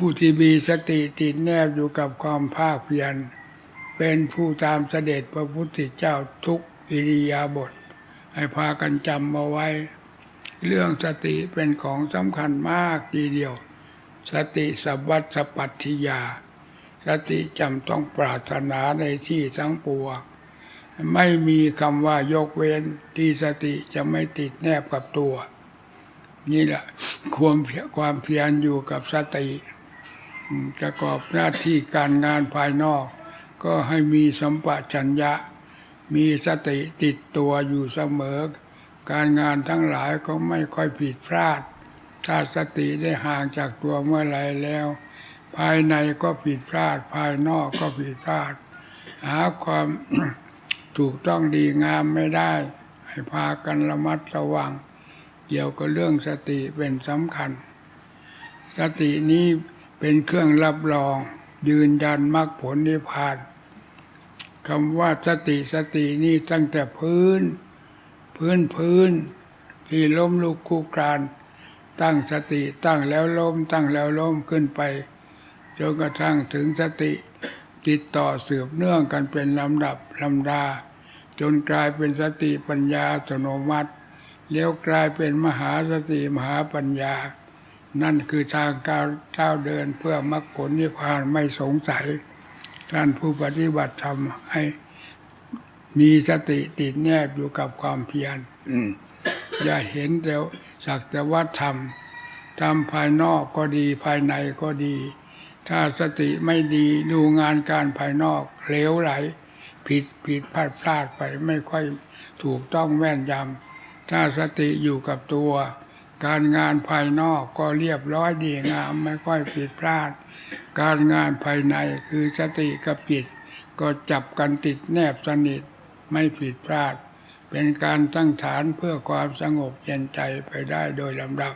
ผู้ที่มีสติติดแนบอยู่กับความภาคเพียรเป็นผู้ตามเสด็จพระพุทธเจ้าทุกอิริยาบถให้พากันจำเอาไว้ เรื่องสติเป็นของสำคัญมากทีเดียว สติสัพวัตสปัตถิยา สติจำต้องปรารถนาในที่ทั้งปวงไม่มีคำว่ายกเว้นที่สติจะไม่ติดแนบกับตัว นี่แหละความเพียรความเพียรอยู่กับสติ ประกอบหน้าที่การงานภายนอก ก็ให้มีสัมปชัญญะ มีสติติดตัวอยู่เสมอ การงานทั้งหลายก็ไม่ค่อยผิดพลาด ถ้าสติได้ห่างจากตัวเมื่อไรแล้ว ภายในก็ผิดพลาด ภายนอกก็ผิดพลาด หาความถูกต้องดีงามไม่ได้ ให้พากันระมัดระวัง เกี่ยวกับเรื่องสติเป็นสำคัญ สตินี้ เป็นเครื่องรับรอง ยืนยันมรรคผลนิพพานคำว่าสติสตินี่ตั้งแต่พื้น พื้นพื้น ที่ล้มลุกคลุกคลานตั้งสติตั้งแล้วล้ม ตั้งแล้วล้มขึ้นไปจนกระทั่งถึงสติติดต่อสืบเนื่องกันเป็นลำดับลำดา จนกลายเป็นสติปัญญาอัตโนมัติเลี้ยวกลายเป็นมหาสติมหาปัญญา นั่นคือทางก้าวก้าวเดินเพื่อมรรคผลนิพพานไม่สงสัยท่านผู้ปฏิบัติธรรมให้มีสติติดแนบอยู่กับความเพียรอืมอย่าเห็นแต่สักแต่ว่าทำทำภายนอกก็ดีภายในก็ดี ถ้าสติไม่ดีดูงานการภายนอกเหลวไหล ผิดผิดพลาดพลาดไปไม่ค่อยถูกต้องแม่นยำถ้าสติอยู่กับตัว การงานภายนอกก็เรียบร้อยดีงามไม่ค่อยผิดพลาด การงานภายในคือสติกับจิต ก็จับกันติดแนบสนิทไม่ผิดพลาด เป็นการตั้งฐานเพื่อความสงบเย็นใจไปได้โดยลำดับ